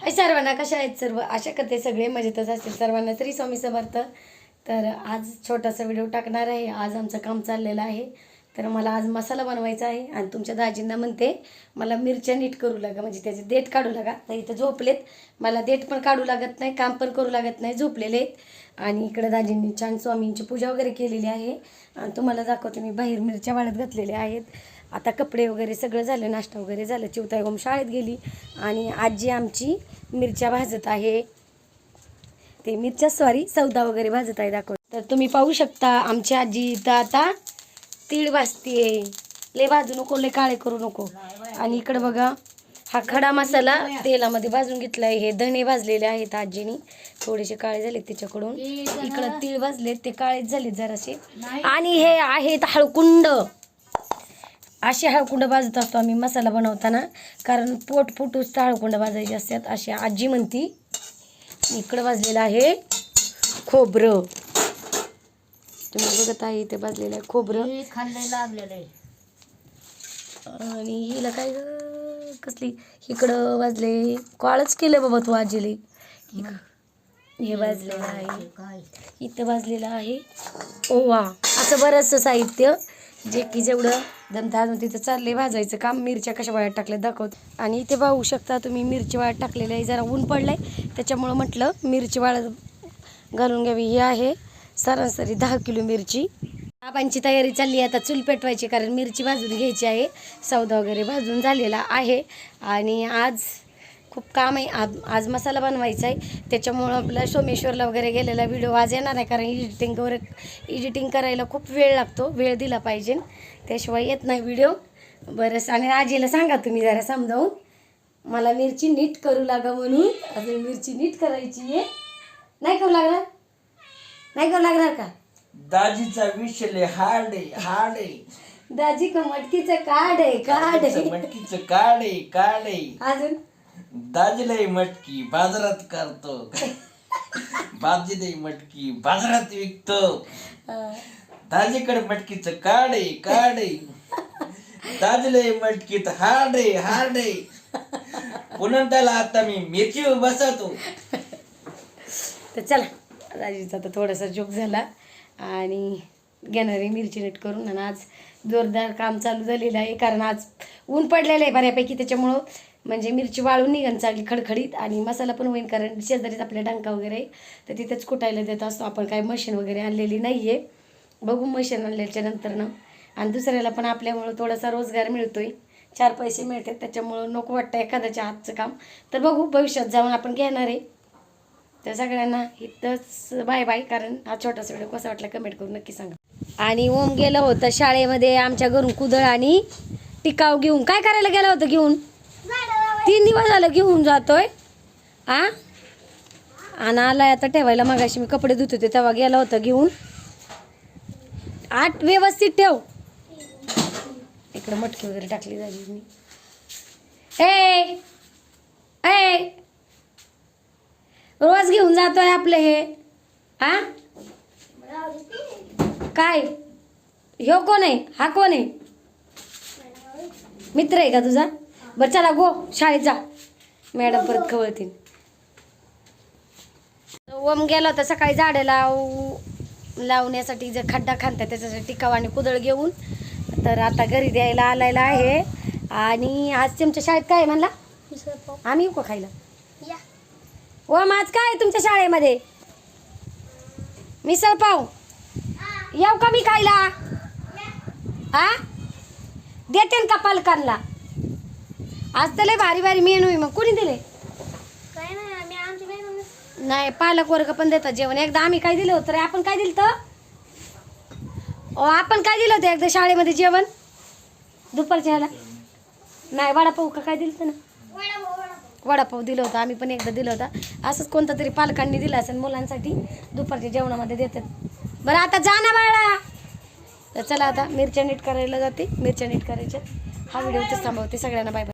हाय सर्वांना कशा आहेत सर्व? आशा करते सगळे मजेतच असतील. सर्वांना तरी स्वामी समर्थ. तर आज छोटासा व्हिडिओ टाकणार आहे. आज आमचं काम चाललेलं आहे. तर मला आज मसाला बनवायचा आहे आणि तुमच्या दाजींना म्हणते मला मिरच्या नीट करू लागा. म्हणजे त्याचे देठ काढू लागा. तर इथं झोपलेत. मला देठ पण काढू लागत नाही काम पण करू लागत नाही. झोपलेले आहेत. आणि इकडं दाजींनी छान स्वामींची पूजा वगैरे केलेली आहे. आणि तुम्हाला दाखवते मी बाहेर मिरच्या वाळत घातलेल्या आहेत. आता कपडे वगैरे सगळं झालं नाश्ता वगैरे झालं चिवताई गोम शाळेत गेली आणि आजी आमची मिरच्या भाजत आहे. ते मिरच्या सॉरी सौदा वगैरे भाजत आहे दाखव. तर तुम्ही पाहू शकता आमची आजी इथं आता तीळ भाजतीये. लय भाजू नको लय काळे करू नको. आणि इकडं बघा हा खडा मसाला तेलामध्ये भाजून घेतलाय. हे धणे भाजलेले आहेत आजीनी. थोडेसे काळे झाले त्याच्याकडून इकडं तीळ भाजलेत ते काळेच झालेत जरासे. आणि हे आहेत हळकुंड. असे हळकुंड भाजत असतो आम्ही मसाला बनवताना. कारण पोट फुटूच तर हळकुंड भाजायचे असतात अशी आजी म्हणती. इकडं भाजलेलं आहे खोबरं. तुम्ही बघत आहे इथे भाजलेलं आहे खोबरं. हे लागलेलं आहे. आणि हिला काय कसली इकडं वाजले काळच केलं बाबा तू आजीले. हे भाजलेलं आहे. इथं भाजलेलं आहे ओवा. असं बरंचसं साहित्य जे की जेवढं दमता अजून तिथं चालले भाजायचं काम मिरच्या कशा वाळ्यात टाकल्या दाखवत. आणि इथे पाहू शकता तुम्ही मिरची वाळत टाकलेली आहे जरा ऊन पडलंय. त्याच्यामुळं म्हटलं मिरची वाळत घालून घ्यावी. ही आहे सरासरी दहा किलो मिरची. बाबांची तयारी चालली आहे. आता चूल पेटवायची कारण मिरची भाजून घ्यायची आहे. सौदा वगैरे भाजून झालेला आहे. आणि आज खूप काम आहे. आज आज मसाला बनवायचा आहे. त्याच्यामुळं आपला सोमेश्वरला वगैरे गेलेला व्हिडिओ आज येणार आहे कारण एडिटिंगवर एडिटिंग करायला खूप वेळ लागतो. वेळ दिला पाहिजे. त्याशिवाय येत नाही व्हिडिओ बरं आणि आजीला सांगा तुम्ही जरा समजावून. मला मिरची नीट करू लागा म्हणून. अजून मिरची नीट करायची आहे. नाही करू लागणार? नाही करू लागणार का? दाजीचा विषय हार्ड आहे हार्ड आहे. दाजी का मटकीचं काढ आहे काढ आहे. मटकीचं काढ आहे काढ आहे. अजून? दाजीला ही मटकी बाजारात करतो. बाजीला ही मटकी बाजारात विकतो. दाजीकडे मटकीचं काढ आहे काढ आहे. दाजीला ही मटकीत हार्ड आहे पुन्हा त्याला आता मी मिरची बसवतो. तर चला राजीचा तर थोडासा जोक झाला. आणि घेणारी मिरची नीट करून आणि आज जोरदार काम चालू झालेलं आहे कारण आज ऊन पडलेलं आहे बऱ्यापैकी त्याच्यामुळं. म्हणजे मिरची वाळून निघन चांगली खडखडीत आणि मसाला पण होईन कारण शेजारीच आपल्या डंका वगैरे आहे तर तिथेच कुटायला देत असतो आपण. काही मशीन वगैरे आणलेली नाही आहे बघू मशीन आणल्याच्या नंतरनं. आणि दुसऱ्याला पण आपल्यामुळं थोडासा रोजगार मिळतोय. चार पैसे मिळतात त्याच्यामुळं नको वाटतं एखाद्याच्या हातचं काम. तर बघू भविष्यात जाऊन आपण घेणार आहे. तर सगळ्यांना इथंच बाय बाय कारण हा छोटासा व्हिडिओ कसा वाटला कमेंट करून नक्की सांगा. आणि ओम गेलं होतं शाळेमध्ये आमच्या घरून कुदळ आणि टिकाव घेऊन. काय करायला गेलं होतं घेऊन? तीन दिवस झालं घेऊन जातोय. आ? आणि आलाय आता ठेवायला मगाशी. मी कपडे धुत होते तेव्हा गेला होता घेऊन. आठ व्यवस्थित ठेव. इकडे मटकी वगैरे टाकली झाली मी. ए! ए! रोज घेऊन जातोय आपलं हे. हा काय? ह्यो कोण आहे? हा कोण आहे? मित्र आहे का तुझा? बरं चला गो शाळेत जा. मॅडम परत खवळतील. ओम गेला होता सकाळी झाडं लाव लावण्यासाठी जर खड्डा खांता त्याच्यासाठी टिकाव आणि कुदळ घेऊन. तर आता घरी द्यायला आलायला आहे. आणि आज तुमच्या शाळेत काय म्हणला? आम्ही येऊ का खायला? ओम आज काय तुमच्या शाळेमध्ये? मिसळ पाव. येऊ का मी खायला? हा देते का पालकांना? आज तर लय भारी भारी मेनू आहे मग. कोणी दिले नाही पालक वर्ग पण देतात जेवण. एकदा आम्ही काय दिलं होतं रे? आपण काय दिलं तर आपण काय दिलं होतं एकदा शाळेमध्ये जेवण? दुपारच्या ह्याला? नाही वडापाव का काय दिलं होतं ना? वडापाव दिलं होतं. आम्ही पण एकदा दिलं होतं. असंच कोणतं तरी पालकांनी दिलं असेल मुलांसाठी दुपारच्या जेवणामध्ये देतात. बरं आता जा ना बाळा. तर चला आता मिरच्या नीट करायला जाते. मिरच्या नीट करायच्या. हा व्हिडिओ इथेच थांबवते. सगळ्यांना बाय बाय.